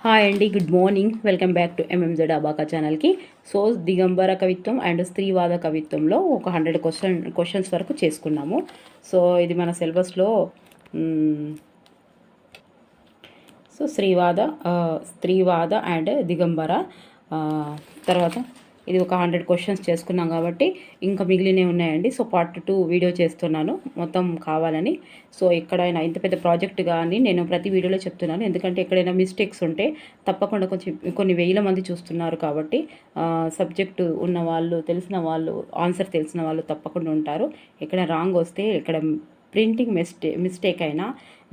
Hi అండి good morning welcome back to M M Z abaca ఛానల్కి so దిగంబర కవిత్వం అండ్ స్త్రీవాద కవిత్వంలో ఒక హండ్రెడ్ క్వశ్చన్ క్వశ్చన్స్ వరకు చేసుకున్నాము. సో ఇది మన సిలబస్లో సో స్త్రీవాద స్త్రీవాద అండ్ దిగంబర తర్వాత ఇది ఒక హండ్రెడ్ క్వశ్చన్స్ చేసుకున్నాం కాబట్టి ఇంకా మిగిలినవి ఉన్నాయండి. సో పార్ట్ టూ వీడియో చేస్తున్నాను. మొత్తం కావాలని. సో ఎక్కడైనా ఇంత పెద్ద ప్రాజెక్ట్ కానీ నేను ప్రతి వీడియోలో చెప్తున్నాను. ఎందుకంటే ఎక్కడైనా మిస్టేక్స్ ఉంటే తప్పకుండా కొంచెం కొన్ని వేల మంది చూస్తున్నారు కాబట్టి సబ్జెక్టు ఉన్న వాళ్ళు తెలిసిన వాళ్ళు ఆన్సర్ తెలిసిన వాళ్ళు తప్పకుండా ఉంటారు. ఎక్కడ రాంగ్ వస్తే ఇక్కడ ప్రింటింగ్ మిస్టే మిస్టేక్ అయినా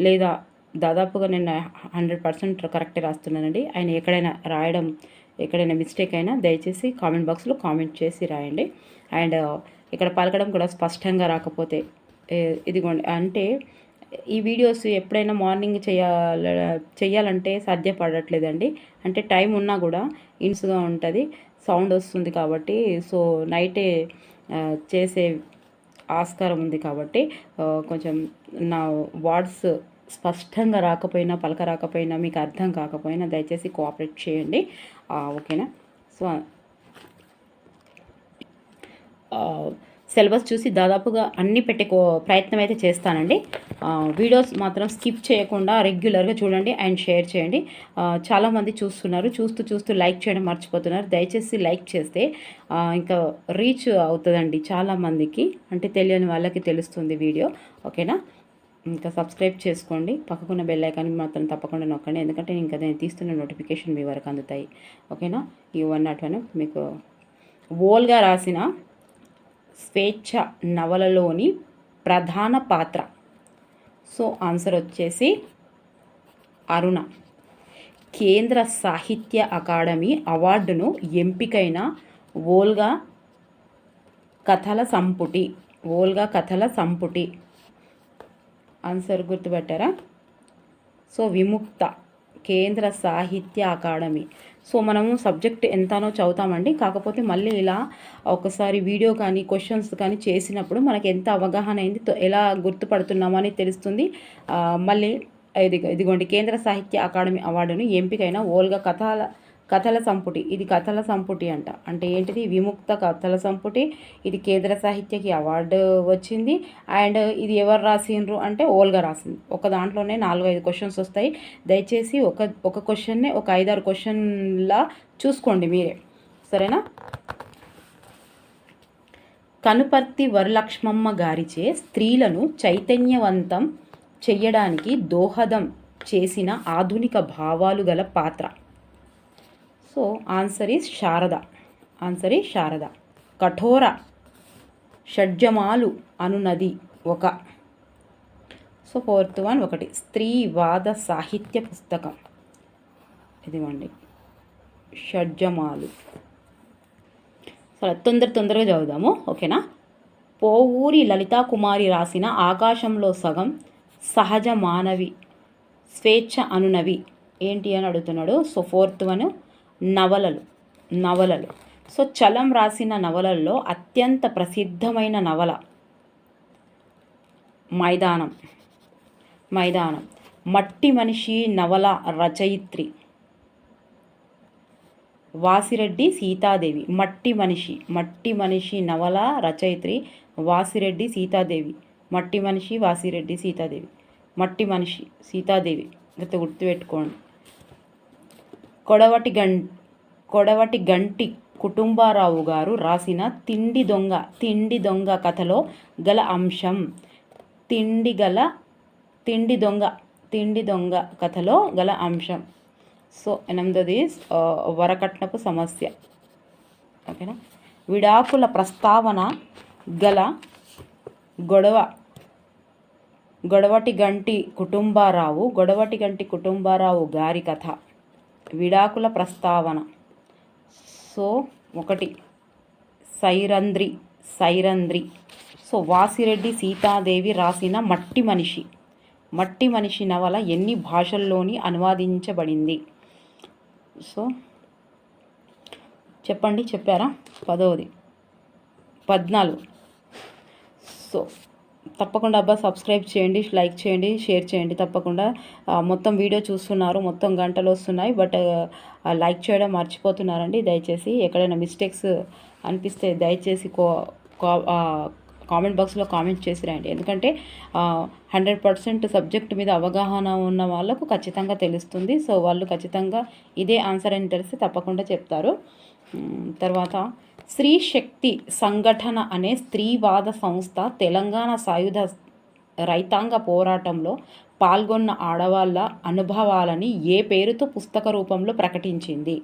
లేదా దాదాపుగా నేను హండ్రెడ్ పర్సెంట్ కరెక్ట్ రాస్తున్నానండి. ఆయన ఎక్కడైనా రాయడం ఎక్కడైనా మిస్టేక్ అయినా దయచేసి కామెంట్ బాక్స్లో కామెంట్ చేసి రాయండి. అండ్ uh, ఇక్కడ పలకడం కూడా స్పష్టంగా రాకపోతే ఇదిగోండి అంటే ఈ వీడియోస్ ఎప్పుడైనా మార్నింగ్ చేయాల చేయాలంటే సాధ్యపడట్లేదండి. అంటే టైం ఉన్నా కూడా ఇన్స్గా ఉంటుంది సౌండ్ వస్తుంది కాబట్టి సో నైటే చేసే ఆస్కారం ఉంది కాబట్టి కొంచెం నా వార్డ్స్ స్పష్టంగా రాకపోయినా పలక రాకపోయినా మీకు అర్థం కాకపోయినా దయచేసి కోఆపరేట్ చేయండి. ఓకేనా? సో సిలబస్ చూసి దాదాపుగా అన్ని పెట్టే కో- ప్రయత్నం అయితే చేస్తానండి. వీడియోస్ మాత్రం స్కిప్ చేయకుండా రెగ్యులర్గా చూడండి అండ్ షేర్ చేయండి. చాలామంది చూస్తున్నారు. చూస్తూ చూస్తూ లైక్ చేయడం మర్చిపోతున్నారు. దయచేసి లైక్ చేస్తే ఇంకా రీచ్ అవుతుందండి చాలామందికి. అంటే తెలియని వాళ్ళకి తెలుస్తుంది వీడియో. ఓకేనా? ఇంకా సబ్స్క్రైబ్ చేసుకోండి. పక్కకున్న బెల్ ఐకాన్ మాత్రం తప్పకుండా నొక్కండి. ఎందుకంటే ఇంకా నేను తీస్తున్న నోటిఫికేషన్ మీ వరకు అందుతాయి. ఓకేనా? ఈ వన్ నాట్ వన్ మీకు ఓల్గా రాసిన స్వేచ్ఛ నవలలోని ప్రధాన పాత్ర. సో ఆన్సర్ వచ్చేసి అరుణ. కేంద్ర సాహిత్య అకాడమీ అవార్డును ఎంపికైన ఓల్గా కథల సంపుటి. ఓల్గా కథల సంపుటి. ఆన్సర్ గుర్తుపెట్టారా? సో విముక్త కేంద్ర సాహిత్య అకాడమీ. సో మనము సబ్జెక్ట్ ఎంతనో చదువుతామండి. కాకపోతే మళ్ళీ ఇలా ఒకసారి వీడియో కానీ క్వశ్చన్స్ కానీ చేసినప్పుడు మనకి ఎంత అవగాహన అయింది ఎలా గుర్తుపడుతున్నామో అని తెలుస్తుంది. మళ్ళీ ఇది ఇదిగోండి కేంద్ర సాహిత్య అకాడమీ అవార్డును ఎంపికైన ఓల్గా కథల కథల సంపుటి. ఇది కథల సంపుటి అంట. అంటే ఏంటిది? విముక్త కథల సంపుటి. ఇది కేంద్ర సాహిత్యకి అవార్డు వచ్చింది. అండ్ ఇది ఎవరు రాసిండ్రు అంటే ఓల్గా రాసింది. ఒక దాంట్లోనే నాలుగు ఐదు క్వశ్చన్స్ వస్తాయి. దయచేసి ఒక ఒక క్వశ్చన్నే ఒక ఐదారు క్వశ్చన్లా చూసుకోండి మీరే. సరేనా? కనుపర్తి వరలక్ష్మమ్మ గారిచే స్త్రీలను చైతన్యవంతం చెయ్యడానికి దోహదం చేసిన ఆధునిక భావాలు గల పాత్ర. So answer is Sharada answer is Sharada కఠోర షడ్జమాలు అనునది ఒక సో ఫోర్త్ వన్ ఒకటి. స్త్రీవాద సాహిత్య పుస్తకం ఇదిగోండి షడ్జమాలు సరే తొందర తొందరగా చదువుదాము. ఓకేనా పోవూరి లలితా కుమారి రాసిన ఆకాశంలో సగం సహజ మానవి స్వేచ్ఛ అనునవి ఏంటి అని అడుగుతున్నాడు. సో ఫోర్త్ వన్ నవలలు నవలలు. సో చలం రాసిన నవలల్లో అత్యంత ప్రసిద్ధమైన నవల మైదానం మైదానం. మట్టి మనిషి నవల రచయిత్రి వాసిరెడ్డి సీతాదేవి. మట్టి మనిషి మట్టి మనిషి నవల రచయిత్రి వాసిరెడ్డి సీతాదేవి. మట్టి మనిషి వాసిరెడ్డి సీతాదేవి. మట్టి మనిషి సీతాదేవి. గుర్తు గుర్తుపెట్టుకోండి. కొడవటి గం కొడవటి గంటి కుటుంబారావు గారు రాసిన తిండి దొంగ తిండి దొంగ కథలో గల అంశం. తిండి గల తిండి దొంగ తిండి దొంగ కథలో గల అంశం. సో ఎనిమిదోది వరకట్నపు సమస్య. ఓకేనా? విడాకుల ప్రస్తావన గల గొడవ గొడవటి గంటి కుటుంబారావు గొడవటి గంటి కుటుంబారావు గారి కథ. విడాకుల ప్రస్తావన. సో ఒకటి. సైరంద్రి సైరంద్రి సో వాసిరెడ్డి సీతాదేవి రాసిన మట్టి మనిషి. మట్టి మనిషి నవల ఎన్ని భాషల్లోని అనువాదించబడింది? సో చెప్పండి చెప్పారా? పదవది. పద్నాలుగు. సో తప్పకుండా అబ్బా సబ్స్క్రైబ్ చేయండి లైక్ చేయండి షేర్ చేయండి తప్పకుండా. మొత్తం వీడియో చూస్తున్నారు మొత్తం గంటలు వస్తున్నాయి బట్ లైక్ చేయడం మర్చిపోతున్నారండి. దయచేసి ఎక్కడైనా మిస్టేక్స్ అనిపిస్తే దయచేసి కో కా- కామెంట్ బాక్స్లో కామెంట్ చేసి ఎందుకంటే హండ్రెడ్ పర్సెంట్ సబ్జెక్ట్ మీద అవగాహన ఉన్న వాళ్ళకు ఖచ్చితంగా తెలుస్తుంది. సో వాళ్ళు ఖచ్చితంగా ఇదే ఆన్సర్ అని తెలిసి తప్పకుండా చెప్తారు. తర్వాత స్త్రీ శక్తి సంఘటన అనే స్త్రీవాద సంస్థ తెలంగాణ సాయుధ రైతాంగ పోరాటంలో పాల్గొన్న ఆడవాళ్ళ అనుభవాలని ఏ పేరుతో పుస్తక రూపంలో ప్రకటించింది?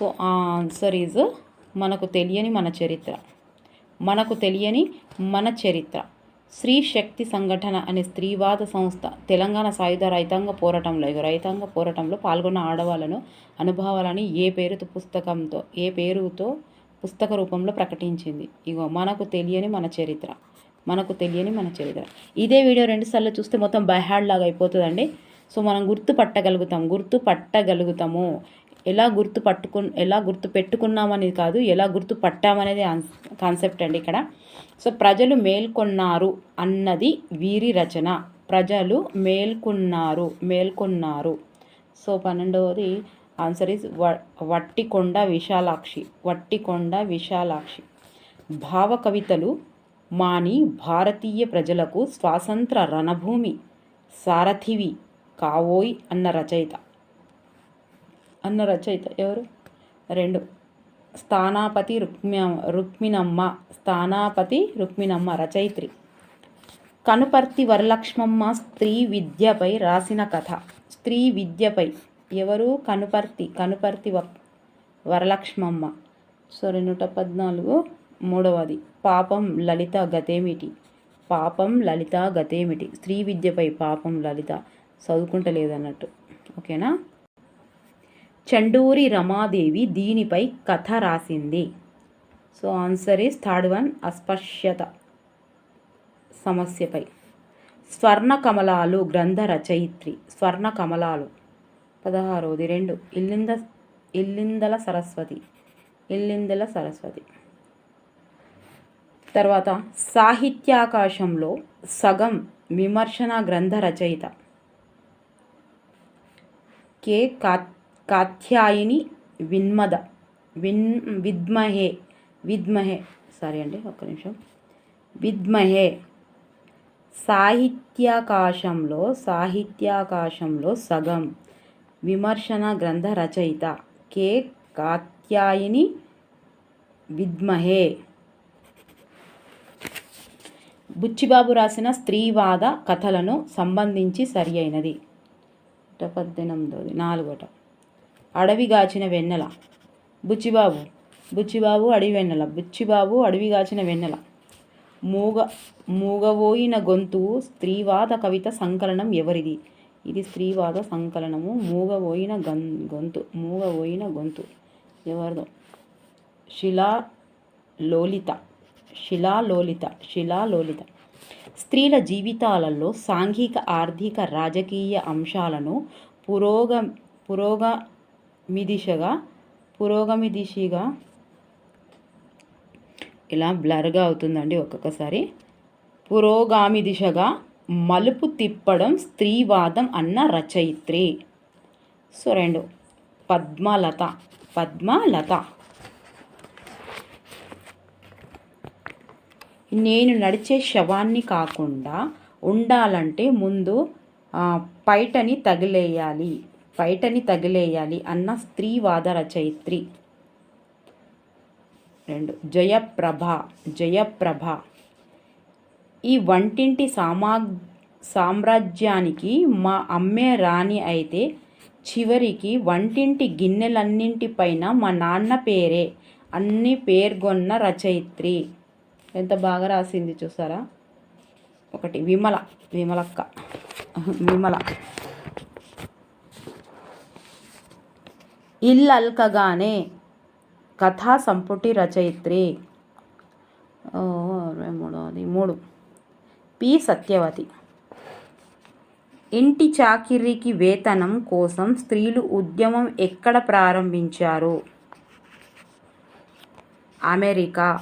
సో ఆ ఆన్సర్ ఈజ్ మనకు తెలియని మన చరిత్ర. మనకు తెలియని మన చరిత్ర. స్త్రీ శక్తి సంఘటన అనే స్త్రీవాద సంస్థ తెలంగాణ సాయుధ రైతాంగ పోరాటంలో ఇగో రైతాంగ పోరాటంలో పాల్గొన్న ఆడవాళ్ళను అనుభవాలని ఏ పేరుతో పుస్తకంతో ఏ పేరుతో పుస్తక రూపంలో ప్రకటించింది? ఇగో మనకు తెలియని మన చరిత్ర మనకు తెలియని మన చరిత్ర. ఇదే వీడియో రెండుసార్లు చూస్తే మొత్తం బైహాడ్ లాగా అయిపోతుందండి. సో మనం గుర్తుపట్టగలుగుతాం గుర్తుపట్టగలుగుతాము. ఎలా గుర్తు పట్టుకు ఎలా గుర్తు పెట్టుకున్నామనేది కాదు ఎలా గుర్తు పట్టామనేది కాన్సెప్ట్ అండి ఇక్కడ. సో ప్రజలు మేల్కొన్నారు అన్నది వీరి రచన. ప్రజలు మేల్కొన్నారు మేల్కొన్నారు. సో పన్నెండవది ఆన్సర్ ఇస్ వ వట్టికొండ విశాలాక్షి వట్టికొండ విశాలాక్షి. భావ కవితలు మాని భారతీయ ప్రజలకు స్వాతంత్ర రణభూమి సారథివి కావోయ్ అన్న రచయిత. అన్న రచయిత ఎవరు? రెండు. స్థానాపతి రుక్మి రుక్మిణమ్మ. స్థానాపతి రుక్మిణమ్మ రచయిత్రి. కనుపర్తి వరలక్ష్మమ్మ స్త్రీ విద్యపై రాసిన కథ. స్త్రీ విద్యపై. ఎవరు? కనుపర్తి. కనుపర్తి వ వరలక్ష్మమ్మ. సో నూట పద్నాలుగు మూడవది. పాపం లలిత గతేమిటి? పాపం లలిత గతేమిటి? స్త్రీ విద్యపై పాపం లలిత. చదువుకుంటలేదన్నట్టు. ఓకేనా? చండూరి రమాదేవి దీనిపై కథ రాసింది. So answer is third one అస్పశ్యత సమస్యపై. స్వర్ణ కమలాలు గ్రంథ రచయిత్రి స్వర్ణ కమలాలు పదహారవది రెండు. ఇల్లింద ఇల్లిందల సరస్వతి. ఇల్లిందల సరస్వతి. తర్వాత సాహిత్యాకాశంలో సగం విమర్శన గ్రంథ రచయిత. కే. కా కాత్యాయిని విన్మద విన్ విద్మహే విద్మహే సారీ అండి ఒక్క నిమిషం. విద్మహే సాహిత్యాకాశంలో సాహిత్యాకాశంలో సగం విమర్శన గ్రంథ రచయిత కే. కాత్యాయిని విద్మహే. బుచ్చిబాబు రాసిన స్త్రీవాద కథలను సంబంధించి సరి అయినది. పద్దెనిమిదోది నాలుగోట. అడవిగాచిన వెన్నెల. బుచ్చిబాబు బుచ్చిబాబు అడవి వెన్నెల బుచ్చిబాబు అడవిగాచిన వెన్నెల. మూగ మూగవోయిన గొంతు స్త్రీవాద కవిత సంకలనం ఎవరిది? ఇది స్త్రీవాద సంకలనము. మూగబోయిన గన్ గొంతు మూగబోయిన గొంతు. ఎవరిదో? శిలా లోలిత శిలాలోలిత శిలాలోలిత స్త్రీల జీవితాలలో సాంఘిక ఆర్థిక రాజకీయ అంశాలను పురోగ పురోగ దిశగా పురోగమి దిశగా ఇలా బ్లర్గా అవుతుందండి ఒక్కొక్కసారి. పురోగామి దిశగా మలుపు తిప్పడం స్త్రీవాదం అన్న రచయిత్రి. సో రెండు. పద్మలత. పద్మలత. నేను నడిచే శవాన్ని కాకుండా ఉండాలంటే ముందు పైటని తగిలేయాలి. బయటని తగిలేయాలి అన్న స్త్రీవాద రచయిత్రి. రెండు జయప్రభ జయప్రభ. ఈ వంటింటి సామా సామ్రాజ్యానికి మా అమ్మే రాణి అయితే చివరికి వంటింటి గిన్నెలన్నింటిపైన మా నాన్న పేరే అన్ని పేర్కొన్న రచయిత్రి. ఎంత బాగా రాసింది చూసారా? ఒకటి విమల విమలక్క. విమల. ఇల్లల్కగానే కథా సంపుటి రచయిత్రి. ఓ, ఇరవై మూడవది మూడు. పి. సత్యవతి. ఇంటి చాకిరీకి వేతనం కోసం స్త్రీలు ఉద్యమం ఎక్కడ ప్రారంభించారు? అమెరికా.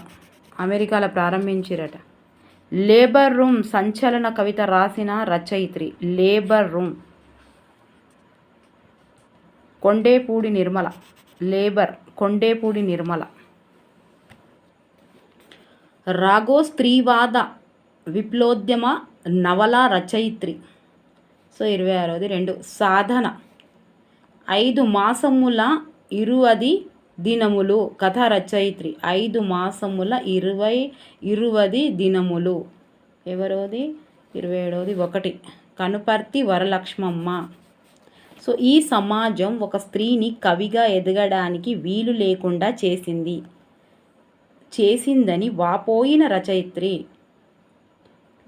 అమెరికాలో ప్రారంభించిరట. లేబర్ రూమ్ సంచలన కవిత రాసిన రచయిత్రి. Labour room. Kondepudi Nirmala labour Kondepudi Nirmala. Rago స్త్రీవాద విప్లోద్యమ నవల రచయిత్రి. సో ఇరవై ఆరోది రెండు. సాధన. ఐదు మాసముల ఇరువది దినములు. కథ రచయిత్రి. ఐదు మాసముల ఇరవై ఇరువది దినములు. ఎవరోది? ఇరవై ఏడవది ఒకటి. కనుపర్తి వరలక్ష్మమ్మ. సో ఈ సమాజం ఒక స్త్రీని కవిగా ఎదగడానికి వీలు లేకుండా చేసింది. చేసిందని వాపోయిన రచయిత్రి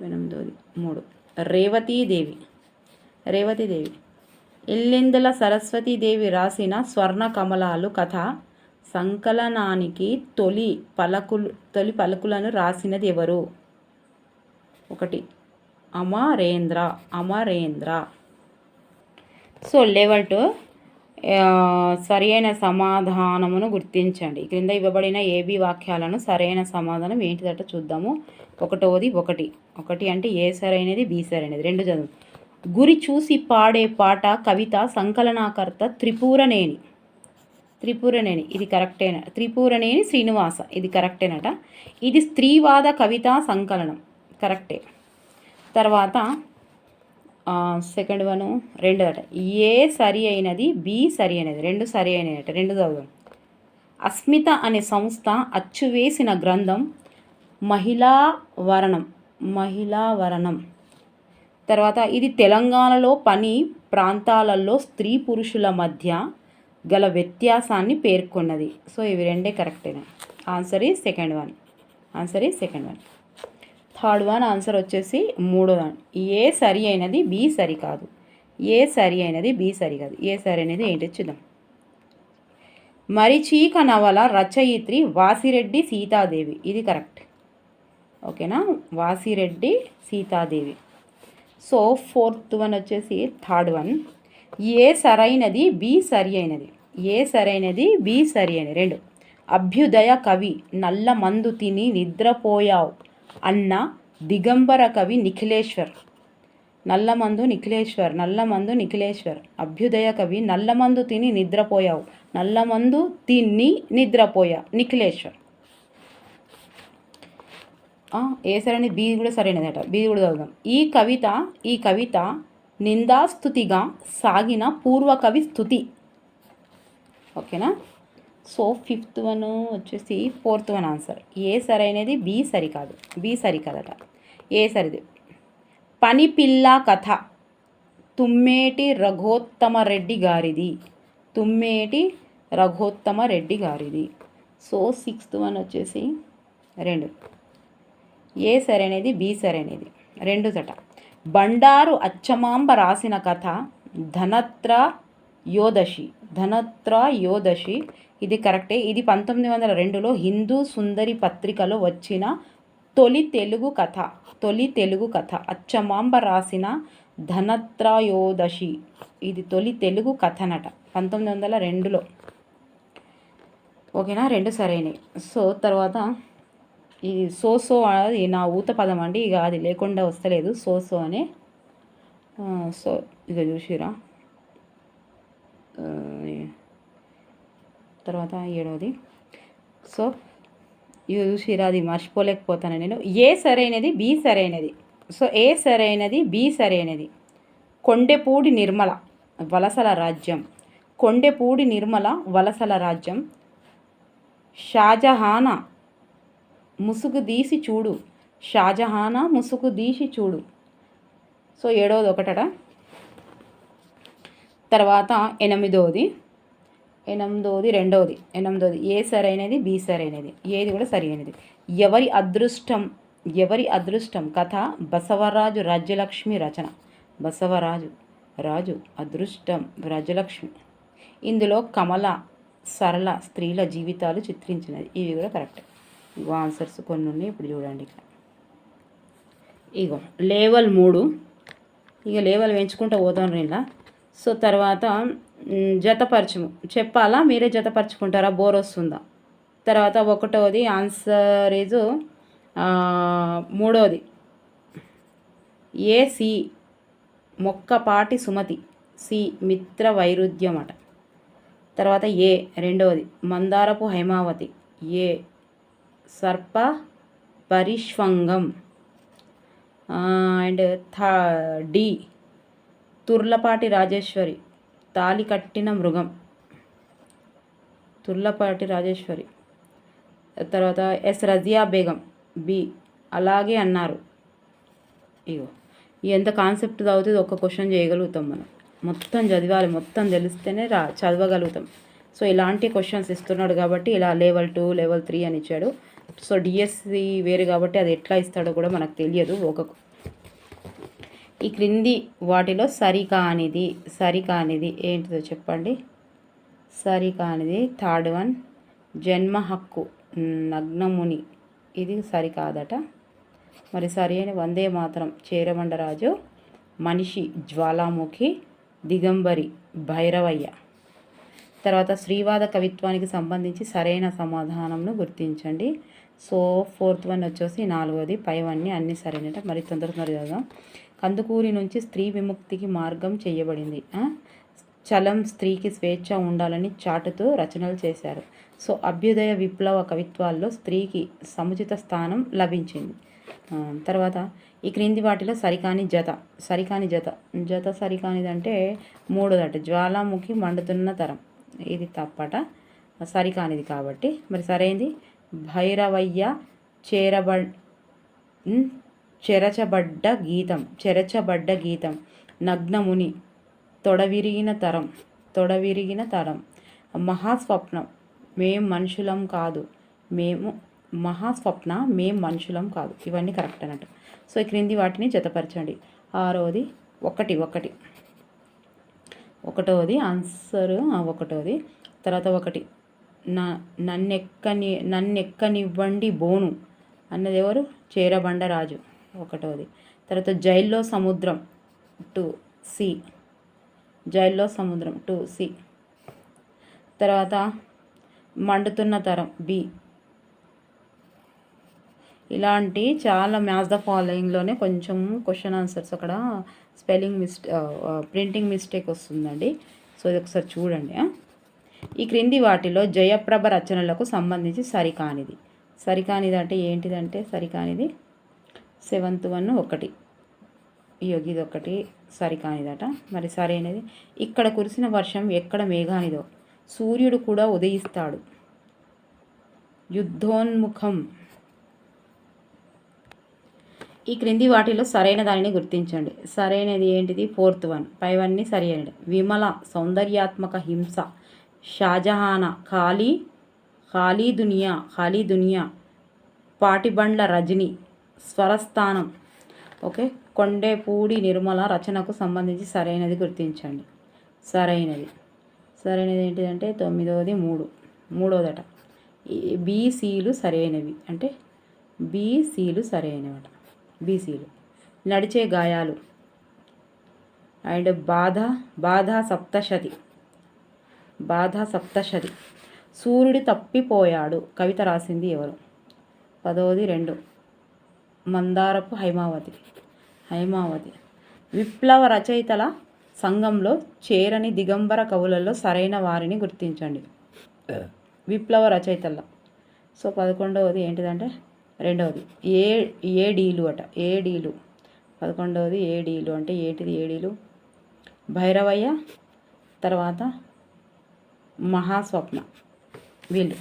ఎనిమిదోది మూడు. రేవతీదేవి. రేవతీదేవి. ఇల్లెందుల సరస్వతీదేవి రాసిన స్వర్ణ కమలాలు కథ సంకలనానికి తొలి పలకులు తొలి పలుకులను రాసినది ఎవరు? ఒకటి Amarendra Amarendra. So level two సరైన సమాధానమును గుర్తించండి. క్రింద ఇవ్వబడిన ఏబీ వాక్యాలను సరైన సమాధానం ఏంటిదట చూద్దాము. ఒకటోది ఒకటి. ఒకటి అంటే ఏ సరైనది బి సరైనది. రెండు చదువు. గురి చూసి పాడే పాట కవిత సంకలనాకర్త త్రిపురనేని. త్రిపురనేని. ఇది కరెక్టేన? త్రిపురనేని శ్రీనివాస. ఇది కరెక్టేనట. ఇది స్త్రీవాద కవితా సంకలనం. కరెక్టే. తర్వాత సెకండ్ వన్ రెండు అట ఏ సరి అయినది బి సరి అయినది. రెండు సరి అయినట రెండు చదువు అస్మిత అనే సంస్థ అచ్చువేసిన గ్రంథం మహిళా వరణం మహిళా వరణం. తర్వాత ఇది తెలంగాణలో పని ప్రాంతాలలో స్త్రీ పురుషుల మధ్య గల వ్యత్యాసాన్ని పేర్కొన్నది. సో ఇవి రెండే కరెక్టేనా ఆన్సర్ ఈ సెకండ్ వన్ ఆన్సర్ ఈ second one third one answer వచ్చేసి మూడో వన్ ఏ సరి అయినది బి సరి కాదు. ఏ సరి అయినది బి సరి కాదు. ఏ సరి అనేది ఏంటి చూద్దాం. మరిచీక నవల రచయిత్రి వాసిరెడ్డి సీతాదేవి. ఇది కరెక్ట్. ఓకేనా Vasireddy Seethadevi. So fourth one వచ్చేసి థర్డ్ వన్. ఏ సరైనది బి సరి అయినది. ఏ సరైనది బి సరి అయినది. రెండు. అభ్యుదయ కవి నల్ల మందు తిని నిద్రపోయావు. అన్న దిగంబర కవి నిఖిలేశ్వర్. నల్లమందు నిఖిలేశ్వర్ నల్లమందు నిఖిలేశ్వర్. అభ్యుదయ కవి నల్లమందు తిని నిద్రపోయావు నల్లమందు తిని నిద్రపోయా నిఖిలేశ్వర్. ఏ సరైన బి కూడా సరైనదట బి కూడా చదువుదాం. ఈ కవిత ఈ కవిత నిందాస్తుతిగా సాగిన పూర్వకవి స్థుతి. ఓకేనా? సో ఫిఫ్త్ వన్ వచ్చేసి ఫోర్త్ వన్ ఆన్సర్. ఏ సరైనది బి సరికాదు బి సరికాదట ఏ సరిది? పని పిల్ల కథ. తుమ్మేటి రఘోత్తమ రెడ్డి గారిది. తుమ్మేటి రఘోత్తమ రెడ్డి గారిది. సో సిక్స్త్ వన్ వచ్చేసి రెండు. ఏ సరైనది బి సరైనది రెండు జట బండారు అచ్చమాంబ రాసిన కథ ధనత్ర యోదశి. ధనత్రయోదశి. ఇది కరెక్టే. ఇది పంతొమ్మిది వందల రెండులో హిందూ సుందరి పత్రికలో వచ్చిన తొలి తెలుగు కథ. తొలి తెలుగు కథ. అచ్చమాంబ రాసిన ధనత్రయోదశి. ఇది తొలి తెలుగు కథనట. పంతొమ్మిది వందల రెండులో. ఓకేనా? రెండు సరైనవి సో తర్వాత ఈ సోసో అది నా ఊత పదం అండి. ఇక అది లేకుండా వస్తలేదు. సోసో అనే సో ఇక చూసిరా తర్వాత ఏడవది. సో ఇది చూసిరా అది మర్చిపోలేకపోతాను నేను. ఏ సరైనది బి సరైనది. సో ఏ సరైనది బి సరైనది. కొండెపూడి నిర్మల వలసల రాజ్యం. కొండెపూడి నిర్మల వలసల రాజ్యం. షాజహానా ముసుగు తీసి చూడు. షాజహానా ముసుగు తీసి చూడు. సో ఏడవది ఒకటట తర్వాత ఎనిమిదోది ఎనిమిదోది రెండవది ఎనిమిదోది ఏ సరైనది బి సరైనది. ఏది కూడా సరైనది. ఎవరి అదృష్టం ఎవరి అదృష్టం? కథ బసవరాజు రాజ్యలక్ష్మి రచన. బసవరాజు రాజు అదృష్టం రాజ్యలక్ష్మి. ఇందులో కమల సరళ స్త్రీల జీవితాలు చిత్రించినది. ఇవి కూడా కరెక్ట్. ఇగో ఆన్సర్స్ కొన్ని ఉన్నాయి. ఇప్పుడు చూడండి ఇక్కడ ఇగో లేవల్ మూడు. ఇక లేవల్ పెంచుకుంటూ పోతాను ఇలా సో తర్వాత జతపరచము. చెప్పాలా? మీరే జతపరచుకుంటారా? బోర్ వస్తుందా? తర్వాత ఒకటవది ఆన్సర్ ఇజు మూడవది A C Mokkapati Sumathi. C మిత్ర వైరుధ్యం అట. తర్వాత ఏ రెండవది మందారపు హైమావతి. ఏ సర్ప పరిష్వంగం. And the D. Turlapati Rajeswari తాలి కట్టిన మృగం. తుర్లపాటి రాజేశ్వరి. తర్వాత ఎస్ రజియా బేగం బి అలాగే అన్నారు. ఇగో ఎంత కాన్సెప్ట్ చదివితే ఒక్క క్వశ్చన్ చేయగలుగుతాం మనం. మొత్తం చదివాలి మొత్తం తెలిస్తేనే రా చదవగలుగుతాం. సో ఇలాంటి క్వశ్చన్స్ ఇస్తున్నాడు కాబట్టి ఇలా లెవెల్ టూ లెవెల్ త్రీ అని ఇచ్చాడు. సో డిఎస్సి వేరు కాబట్టి అది ఎట్లా ఇస్తాడో కూడా మనకు తెలియదు. ఒక ఈ క్రింది వాటిలో సరికానిది సరికానిది ఏంటిదో చెప్పండి? సరికానిది థర్డ్ వన్ జన్మ హక్కు నగ్నముని. ఇది సరికాదట. మరి సరి అయిన వందే మాత్రం చేరమండరాజు మనిషి జ్వాలాముఖి దిగంబరి భైరవయ్య. తర్వాత శ్రీవాద కవిత్వానికి సంబంధించి సరైన సమాధానంను గుర్తించండి. సో ఫోర్త్ వన్ వచ్చేసి నాలుగోది పైవన్నీ అన్నీ సరైనట. మరి తొందర తొందరగా చదువుదాం. కందుకూరి నుంచి స్త్రీ విముక్తికి మార్గం చేయబడింది. చలం స్త్రీకి స్వేచ్ఛ ఉండాలని చాటుతూ రచనలు చేశారు. సో అభ్యుదయ విప్లవ కవిత్వాల్లో స్త్రీకి సముచిత స్థానం లభించింది. తర్వాత ఈ క్రింది వాటిలో సరికాని జత సరికాని జత. జత సరికానిదంటే మూడోదట జ్వాలాముఖి మండుతున్న తరం. ఇది తప్పట సరికానిది కాబట్టి. మరి సరైంది? భైరవయ్య చేరబ చెరచబడ్డ గీతం చెరచబడ్డ గీతం. నగ్నముని తొడవిరిగిన తరం తొడవిరిగిన తరం. మహాస్వప్నం మేం మనుషులం కాదు. మేము మహాస్వప్న మేం మనుషులం కాదు. ఇవన్నీ కరెక్ట్ అన్నట్టు. సో ఈ క్రింది వాటిని జతపరచండి. ఆరోది ఒకటి ఒకటి. ఒకటోది ఆన్సర్ ఒకటోది. తర్వాత ఒకటి. నా నన్నెక్కని నన్నెక్కనివ్వండి బోను. అన్నది ఎవరు? చేరబండరాజు. ఒకటోది. తర్వాత జైల్లో సముద్రం టూ సి. జైల్లో సముద్రం టు సి. తర్వాత మండుతున్న తరం బి. ఇలాంటి చాలా మ్యాథ్స్ ద ఫాలోయింగ్లోనే కొంచెం క్వశ్చన్ ఆన్సర్స్ అక్కడ స్పెల్లింగ్ మిస్టే ప్రింటింగ్ మిస్టేక్ వస్తుందండి. సో ఇది ఒకసారి చూడండి ఈ క్రింది వాటిలో జయప్రభ రచనలకు సంబంధించి సరికానిది. సరికానిది అంటే ఏంటిదంటే సరికానిది సెవెంత్ వన్ ఒకటి. యోగి ఇది ఒకటి సరికానిదట మరి సరైనది ఇక్కడ కురిసిన వర్షం ఎక్కడ మేఘానిదో సూర్యుడు కూడా ఉదయిస్తాడు. యుద్ధోన్ముఖం. ఈ క్రింది వాటిలో సరైన దానిని గుర్తించండి. సరైనది ఏంటిది? Fourth one. పైవన్నీ సరి అయినది విమల సౌందర్యాత్మక హింస. షాజహాన ఖాళీ ఖాళీ దునియా ఖాళీ దునియా పాటిబండ్ల రజని స్వరస్థానం. ఓకే? కొండేపూడి నిర్మల రచనకు సంబంధించి సరైనది గుర్తించండి. సరైనది. సరైనది ఏంటిదంటే తొమ్మిదవది మూడు. మూడవదట బీసీలు సరైనవి. అంటే బీసీలు సరైనవట. బీసీలు నడిచే గాయాలు. అండ్ బాధ బాధ సప్తశతి. బాధ సప్తశతి. సూర్యుడు తప్పిపోయాడు. కవిత రాసింది ఎవరు? పదవది రెండు. మందారపు హైమావతి. హైమావతి. విప్లవ రచయితల సంఘంలో చేరని దిగంబర కవులలో సరైన వారిని గుర్తించండి. విప్లవ రచయితల్లో సో పదకొండవది ఏంటిదంటే రెండవది. ఏ ఏడీలు అట. ఏడీలు. పదకొండవది ఏడీలు అంటే ఏటిది ఏడీలు? భైరవయ్య తర్వాత మహాస్వప్న. వీళ్ళు.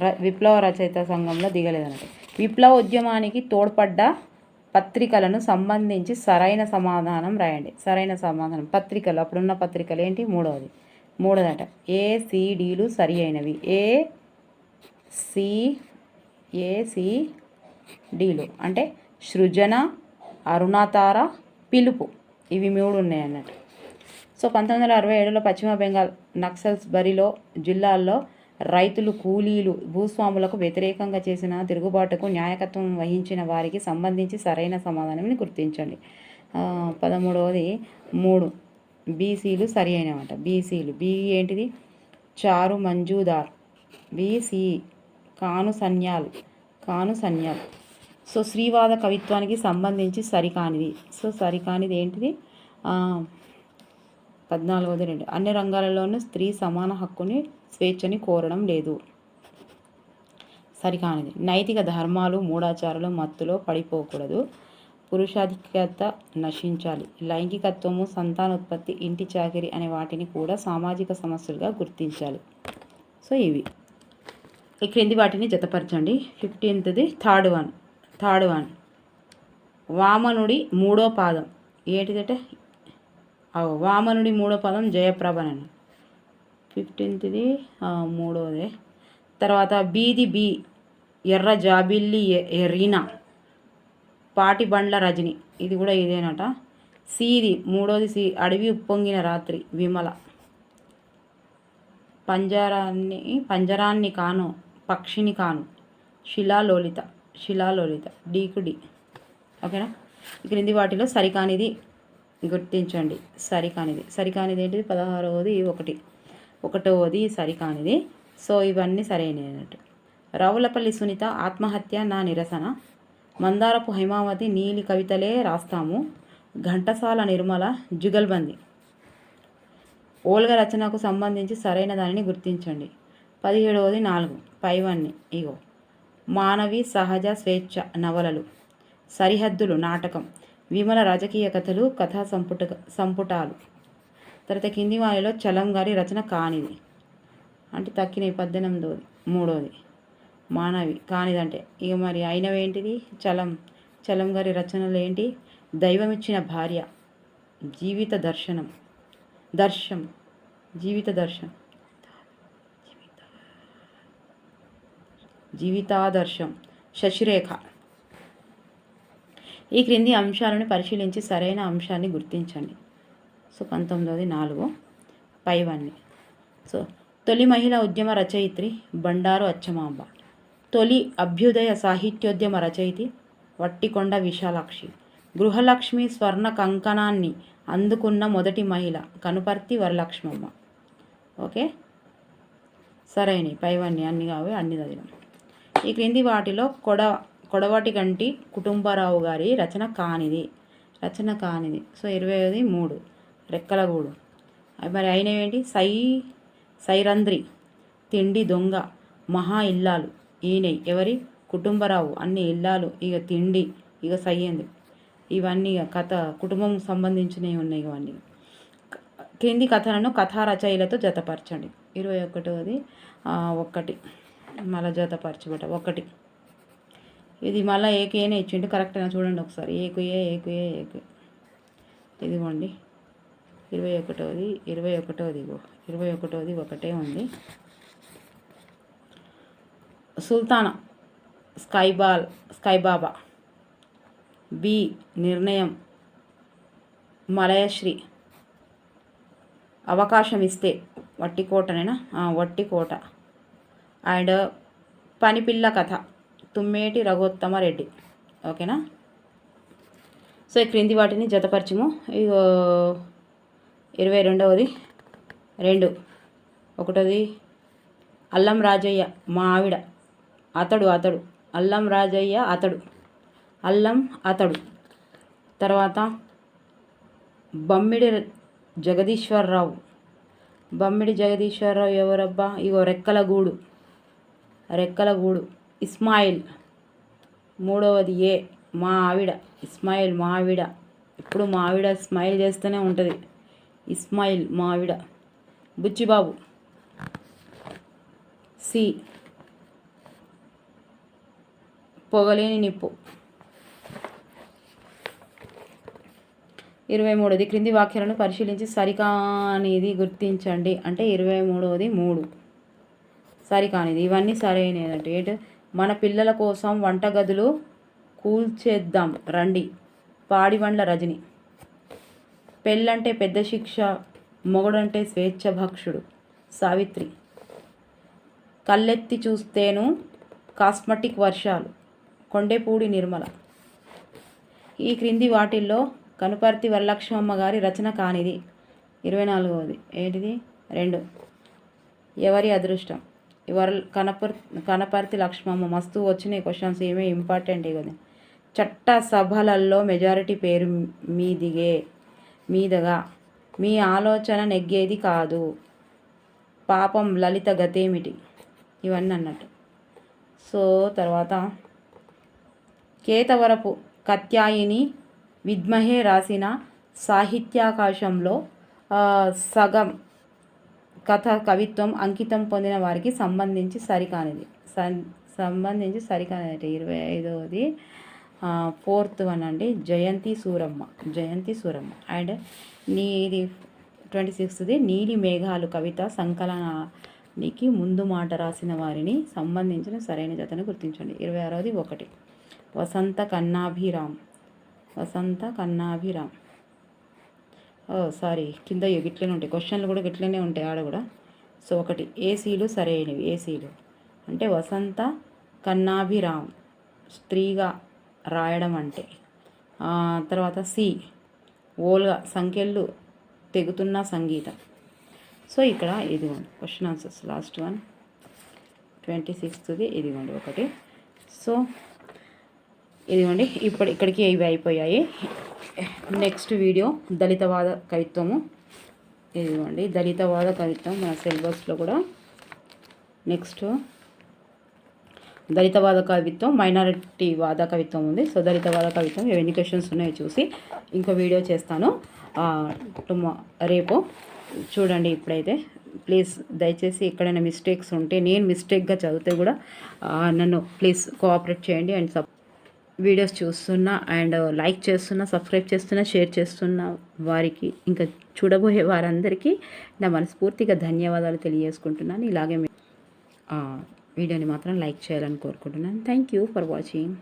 ర విప్లవ రచయిత సంఘంలో దిగలేదన్నట్టు విప్లవ ఉద్యమానికి తోడ్పడ్డ పత్రికలను సంబంధించి సరైన సమాధానం రాయండి. సరైన సమాధానం. పత్రికలు. అప్పుడున్న పత్రికలు ఏంటి? మూడవది. మూడోదట ఏసీడీలు సరి అయినవి. ఏ సి ఏ అంటే సృజన అరుణాతార పిలుపు. ఇవి మూడు ఉన్నాయి అన్నట్టు. సో పంతొమ్మిది వందల అరవై ఏడులో పశ్చిమ బెంగాల్ నక్సల్స్ బరిలో జిల్లాల్లో రైతులు కూలీలు భూస్వాములకు వ్యతిరేకంగా చేసిన తిరుగుబాటుకు న్యాయకత్వం వహించిన వారికి సంబంధించి సరైన సమాధానాన్ని గుర్తించండి. పదమూడవది మూడు. బీసీలు సరి అయినమాట. బీసీలు. బీ ఏంటిది? చారు మంజూదార్. బీసీ కాను సన్యాల్. కాను సన్యాల్. సో శ్రీవాద కవిత్వానికి సంబంధించి సరికానిది. సో సరికానిది ఏంటిది? పద్నాలుగవది రెండు. అన్ని రంగాలలోనూ స్త్రీ సమాన హక్కుని స్వేచ్ఛని కోరడం లేదు. సరికానిది. నైతిక ధర్మాలు మూడాచారాలు మత్తులో పడిపోకూడదు. పురుషాధిక్యత నశించాలి. లైంగికత్వము సంతానోత్పత్తి ఇంటి చాకిరి అనే వాటిని కూడా సామాజిక సమస్యలుగా గుర్తించాలి. సో ఇవి. ఈ క్రింది వాటిని జతపరచండి. ఫిఫ్టీన్త్ది థర్డ్ వన్. Third one. వామనుడి మూడో పాదం. ఏంటిదంటే? వామనుడి మూడో పదం జయప్రభనని. ఫిఫ్టీన్త్ది మూడోదే. తర్వాత బీది బి ఎర్ర జాబిల్లి ఎ- ఎరీనా. పాటి బండ్ల రజని. ఇది కూడా ఇదేనట. సీది మూడోది సి అడవి ఉప్పొంగిన రాత్రి విమల. పంజరాన్ని పంజరాన్ని కాను పక్షిని కాను. శిలాలోలిత శిలాలోలిత డీకు డి. ఓకేనా? క్రింది వాటిలో సరికానిది గుర్తించండి. సరికానిది. సరికానిది ఏంటిది? పదహారవది ఒకటి. ఒకటవది సరికానిది. సో ఇవన్నీ సరైనట్టు. రావులపల్లి సునీత ఆత్మహత్య నా నిరసన. మందారపు హైమావతి నీలి కవితలే రాస్తాము. ఘంటసాల నిర్మల జుగల్బంది. ఓల్గ రచనకు సంబంధించి సరైన దానిని గుర్తించండి. పదిహేడవది నాలుగు. పైవన్ని. ఇగో. మానవి సహజ స్వేచ్ఛ నవలలు. సరిహద్దులు నాటకం. విమల రాజకీయ కథలు కథా సంపుట సంపుటాలు. తర్వాత కింది వారిలో చలం గారి రచన కానిది. అంటే తక్కిన పద్దెనిమిదోది మూడవది మానవి కానిదంటే ఇక మరి అయినవేంటిది చలం. చలం గారి రచనలు ఏంటి? దైవమిచ్చిన భార్య జీవిత దర్శనం. దర్శం. జీవిత దర్శనం జీవితాదర్శం. శశిరేఖ. ఈ క్రింది అంశాలను పరిశీలించి సరైన అంశాన్ని గుర్తించండి. సో పంతొమ్మిదవది నాలుగు పైవన్నీ. సో తొలి మహిళా ఉద్యమ రచయిత్రి బండారు అచ్చమాంబ. తొలి అభ్యుదయ సాహిత్యోద్యమ రచయితి వట్టికొండ విశాలాక్షి. గృహలక్ష్మి స్వర్ణ కంకణాన్ని అందుకున్న మొదటి మహిళ కనుపర్తి వరలక్ష్మమ్మ. ఓకే? సరైనవి. పైవన్నీ అన్ని కావి అన్ని చదివాం. ఈ క్రింది వాటిలో కొడ కొడవటి గంటి కుటుంబరావు గారి రచన కానిది. రచన కానిది. సో ఇరవైది మూడు. రెక్కలగూడు మరి అయినవేంటి? సై సైరంధ్రి తిండి దొంగ మహా ఇల్లాలు. ఈయన. ఎవరి? కుటుంబరావు. అన్ని ఇల్లాలు ఇక తిండి ఇక సయ్యంది ఇవన్నీ ఇక కథ కుటుంబం సంబంధించినవి ఉన్నాయి ఇవన్నీ. క్రింది కథలను కథా రచయిలతో జతపరచండి. ఇరవై ఒకటోది ఒకటి మళ్ళీ జతపరచబట ఒకటి. ఇది మళ్ళీ ఏకేనే ఇచ్చిండు. కరెక్ట్గా చూడండి ఒకసారి. ఏకుఏ ఏకుఏ ఏకు. ఇదిగోండి ఇరవై ఒకటోది ఇరవై ఒకటోది ఇరవై ఒకటోది ఒకటే ఉంది. సుల్తానా స్కైబాల్ స్కైబాబా బి నిర్ణయం మలయశ్రీ. అవకాశం ఇస్తే వట్టి కోటనేనా వట్టికోట. అండ్ పనిపిల్ల కథ. తుమ్మేటి రఘోత్తమ రెడ్డి. ఓకేనా? సో క్రింది వాటిని జతపరచము. ఇగో ఇరవై రెండవది రెండు. ఒకటోది అల్లం రాజయ్య మా ఆవిడ. అతడు అతడు. అల్లం రాజయ్య అతడు. అల్లం అతడు. తర్వాత బమ్మిడి జగదీశ్వరరావు. బమ్మిడి జగదీశ్వరరావు ఎవరబ్బా? ఇగో రెక్కల గూడు రెక్కల గూడు ఇస్మాయిల్. మూడవది ఏ? మా ఆవిడ. ఇస్మాయిల్ మా ఆవిడ ఇప్పుడు మా ఆవిడ స్మైల్ చేస్తూనే ఉంటుంది. ఇస్మాయిల్ మా ఆవిడ బుచ్చిబాబు. సి. పొగలేని నిప్పు. ఇరవై మూడోది క్రింది వాక్యాలను పరిశీలించి సరికానిది గుర్తించండి. అంటే ఇరవై మూడవది మూడు. సరికానిది. ఇవన్నీ సరైనదంటే ఏంటి? మన పిల్లల కోసం వంటగదులు కూల్చేద్దాం. రండి. పాడివండ్ల రజని. పెళ్ళంటే పెద్ద శిక్ష మొగుడంటే స్వేచ్ఛ భక్షుడు. సావిత్రి. కళ్ళెత్తి చూస్తేను కాస్మెటిక్ వర్షాలు. కొండేపూడి నిర్మల. ఈ క్రింది వాటిల్లో కనుపర్తి వరలక్ష్మమ్మ గారి రచన కానిది. ఇరవై నాలుగవది. ఏంటిది? రెండు. ఎవరి అదృష్టం? ఇవర్ కనపర్ కనపర్తి లక్ష్మమ్మ మస్తు వచ్చినాయి క్వశ్చన్స్ ఏమీ ఇంపార్టెంట్ కదా. చట్ట సభలలో మెజారిటీ పేరు మీదిగే మీదగా మీ ఆలోచన నెగ్గేది కాదు. పాపం లలిత గతేమిటి? ఇవన్నీ అన్నట్టు. సో తర్వాత కేతవరపు కత్యాయిని విద్మహే రాసిన సాహిత్యాకాశంలో సగం కథ కవిత్వం అంకితం పొందిన వారికి సంబంధించి సరికానిది. సం- సంబంధించి సరికానిది. ఇరవై ఐదవది ఫోర్త్ వన్ అండి. జయంతి సూరమ్మ. జయంతి సూరమ్మ. అండ్ నీది ట్వంటీ సిక్స్త్ది నీలి మేఘాలు కవిత సంకలనానికి ముందు మాట రాసిన వారిని సంబంధించిన సరైన జతను గుర్తించండి. ఇరవై ఆరవది ఒకటి. వసంత కన్నాభిరామ్. వసంత కన్నాభిరామ్. సారీ కింద గిట్లనే ఉంటాయి. క్వశ్చన్లు కూడా గిట్లనే ఉంటాయి ఆడ కూడా. సో ఒకటి ఏసీలు సరైనవి ఏసీలు అంటే వసంత కన్నాభిరామ్ స్త్రీగా రాయడం అంటే. తర్వాత సి ఓల్గా సంఖ్యలు తెగుతున్న సంగీతం. సో ఇక్కడ ఇదిగోండి question answers last one twenty సిక్స్త్ది ఇదిగోండి ఒకటి. సో ఇదిగోండి ఇప్పుడు ఇక్కడికి ఇవి అయిపోయాయి. నెక్స్ట్ వీడియో దళితవాద కవిత్వము. ఇదిగోండి దళితవాద కవిత్వం మన సిలబస్లో కూడా. నెక్స్ట్ దళితవాద కవిత్వం మైనారిటీ వాద కవిత్వం ఉంది. సో దళితవాద కవిత్వం ఎన్ని క్వశ్చన్స్ ఉన్నాయో చూసి ఇంకో వీడియో చేస్తాను. టుమా రేపు. చూడండి ఇప్పుడైతే. ప్లీజ్ దయచేసి ఎక్కడైనా మిస్టేక్స్ ఉంటే నేను మిస్టేక్గా చదివితే కూడా నన్ను ప్లీజ్ కోఆపరేట్ చేయండి అండ్ సబ్ వీడియోస్ చూస్తున్నా అండ్ లైక్ చేస్తున్నా సబ్స్క్రైబ్ చేస్తున్నా షేర్ చేస్తున్న వారికి ఇంకా చూడబోయే వారందరికీ నా మనస్ఫూర్తిగా ధన్యవాదాలు తెలియజేసుకుంటున్నాను. ఇలాగే వీడియోని మాత్రం లైక్ చేయాలని కోరుకుంటున్నాను. Thank you for watching